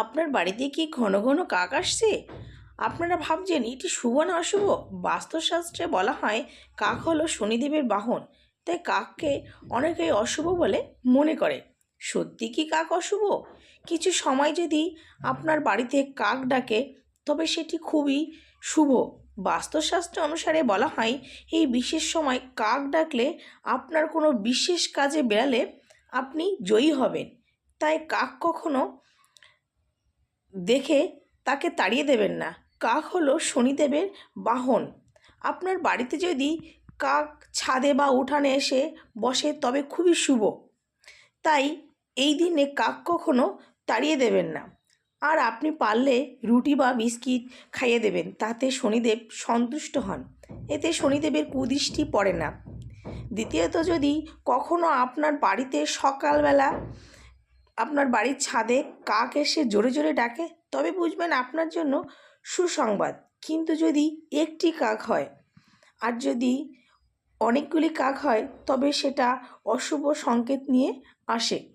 আপনার বাড়িতে কি ঘন ঘন কাক আসছে? আপনারা ভাবছেন এটি শুভ না অশুভ। বাস্তুশাস্ত্রে বলা হয়, কাক হলো শনিদেবের বাহন। তাই কাককে অনেকেই অশুভ বলে মনে করে। সত্যি কি কাক অশুভ? কিছু সময় যদি আপনার বাড়িতে কাক ডাকে, তবে সেটি খুবই শুভ। বাস্তুশাস্ত্র অনুসারে বলা হয়, এই বিশেষ সময় কাক ডাকলে আপনার কোনো বিশেষ কাজে বেরালে আপনি জয়ী হবেন। তাই কাক কখনো দেখে তাকে তাড়িয়ে দেবেন না। কাক হলো শনিদেবের বাহন। আপনার বাড়িতে যদি কাক ছাদে বা উঠানে এসে বসে, তবে খুবই শুভ। তাই এই দিনে কাক কখনো তাড়িয়ে দেবেন না। আর আপনি পারলে রুটি বা বিস্কিট খাইয়ে দেবেন, তাতে শনিদেব সন্তুষ্ট হন। এতে শনিদেবের কুদৃষ্টি পড়ে না। দ্বিতীয়ত, যদি কখনো আপনার বাড়িতে সকালবেলা আপনার বাড়ির ছাদে কাক এসে জোরে জোরে ডাকে, তবে বুঝবেন আপনার জন্য সুসংবাদ। কিন্তু যদি একটি কাক হয় আর যদি অনেকগুলি কাক হয়, তবে সেটা অশুভ সংকেত নিয়ে আসে।